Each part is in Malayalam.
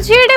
രുചിയുടെ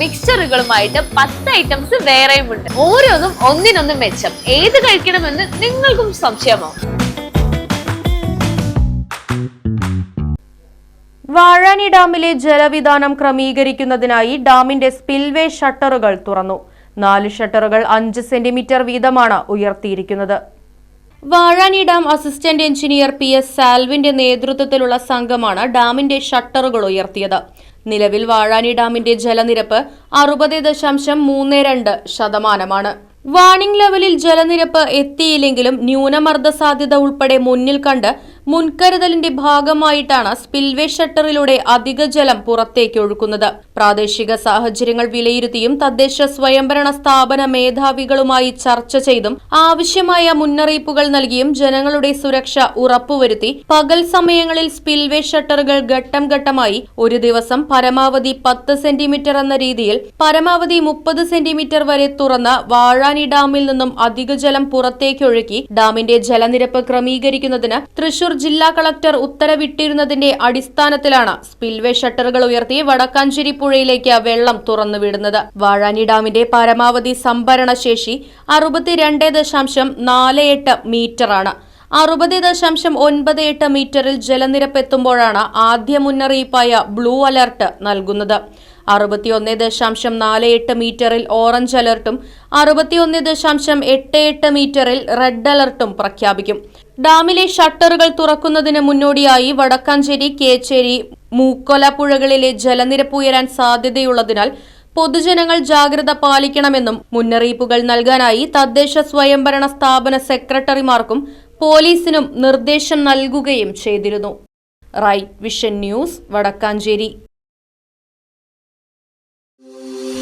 മിക്സ്ചറുകളുമായിട്ട് പത്ത് ഐറ്റംസ് വേറെയും ഉണ്ട്. ഓരോന്നും ഒന്നിനൊന്നും മെച്ചം. ഏത് കഴിക്കണമെന്ന് നിങ്ങൾക്കും സംശയമാവും വാഴാനി ഡാമിലെ ജലവിധാനം ക്രമീകരിക്കുന്നതിനായി ഡാമിന്റെ സ്പിൽവേ ഷട്ടറുകൾ തുറന്നു. നാല് ഷട്ടറുകൾ അഞ്ച് സെന്റിമീറ്റർ വീതമാണ് ഉയർത്തിയിരിക്കുന്നത്. Vazhani dam assistant engineer P S സാൽവിന്റെ നേതൃത്വത്തിലുള്ള സംഘമാണ് ഡാമിന്റെ ഷട്ടറുകൾ ഉയർത്തിയത്. നിലവിൽ വാഴാനി ഡാമിന്റെ ജലനിരപ്പ് അറുപത് ദശാംശം മൂന്ന് രണ്ട് ശതമാനമാണ്. വാണിംഗ് ലെവലിൽ ജലനിരപ്പ് എത്തിയില്ലെങ്കിലും ന്യൂനമർദ്ദ സാധ്യത ഉൾപ്പെടെ മുന്നിൽ കണ്ട് മുൻകരുതലിന്റെ ഭാഗമായിട്ടാണ് സ്പിൽവേ ഷട്ടറിലൂടെ അധിക ജലം പുറത്തേക്ക് ഒഴുക്കുന്നത്. പ്രാദേശിക സാഹചര്യങ്ങൾ വിലയിരുത്തിയും തദ്ദേശ സ്വയംഭരണ സ്ഥാപന മേധാവികളുമായി ചർച്ച ചെയ്തും ആവശ്യമായ മുന്നറിയിപ്പുകൾ നൽകിയും ജനങ്ങളുടെ സുരക്ഷ ഉറപ്പുവരുത്തി പകൽ സമയങ്ങളിൽ സ്പിൽവേ ഷട്ടറുകൾ ഘട്ടം ഘട്ടമായി ഒരു ദിവസം പരമാവധി പത്ത് സെന്റിമീറ്റർ എന്ന രീതിയിൽ പരമാവധി മുപ്പത് സെന്റിമീറ്റർ വരെ തുറന്ന് വാഴാനി ഡാമിൽ നിന്നും അധിക ജലം പുറത്തേക്കൊഴുക്കി ഡാമിന്റെ ജലനിരപ്പ് ക്രമീകരിക്കുന്നതിന് ജില്ലാ കളക്ടർ ഉത്തരവിട്ടിരുന്നതിന്റെ അടിസ്ഥാനത്തിലാണ് സ്പിൽവേ ഷട്ടറുകൾ ഉയർത്തി വടക്കാഞ്ചേരി പുഴയിലേക്ക് വെള്ളം തുറന്നുവിടുന്നത്. വാഴാനി ഡാമിന്റെ പരമാവധി സംഭരണ ശേഷി അറുപത്തിരണ്ട് ദശാംശം നാല് എട്ട് മീറ്ററാണ്. അറുപത് ദശാംശം ഒൻപത് എട്ട് മീറ്ററിൽ ജലനിരപ്പ് എത്തുമ്പോഴാണ് ആദ്യ മുന്നറിയിപ്പായ ബ്ലൂ അലർട്ട് നൽകുന്നത്. അറുപത്തിയൊന്ന് ദശാംശം നാല് എട്ട് മീറ്ററിൽ ഓറഞ്ച് അലർട്ടും അറുപത്തിയൊന്ന് ദശാംശം എട്ട് എട്ട് മീറ്ററിൽ റെഡ് അലർട്ടും പ്രഖ്യാപിക്കും. ഡാമിലെ ഷട്ടറുകൾ തുറക്കുന്നതിന് മുന്നോടിയായി വടക്കാഞ്ചേരി കേച്ചേരി മൂക്കൊല പുഴകളിലെ ജലനിരപ്പ് ഉയരാൻ സാധ്യതയുള്ളതിനാൽ പൊതുജനങ്ങൾ ജാഗ്രത പാലിക്കണമെന്നും മുന്നറിയിപ്പുകൾ നൽകാനായി തദ്ദേശ സ്വയംഭരണ സ്ഥാപന സെക്രട്ടറിമാർക്കും പോലീസിനും നിർദ്ദേശം നൽകുകയും ചെയ്തിരുന്നു. Right vision news Vadakkanchery.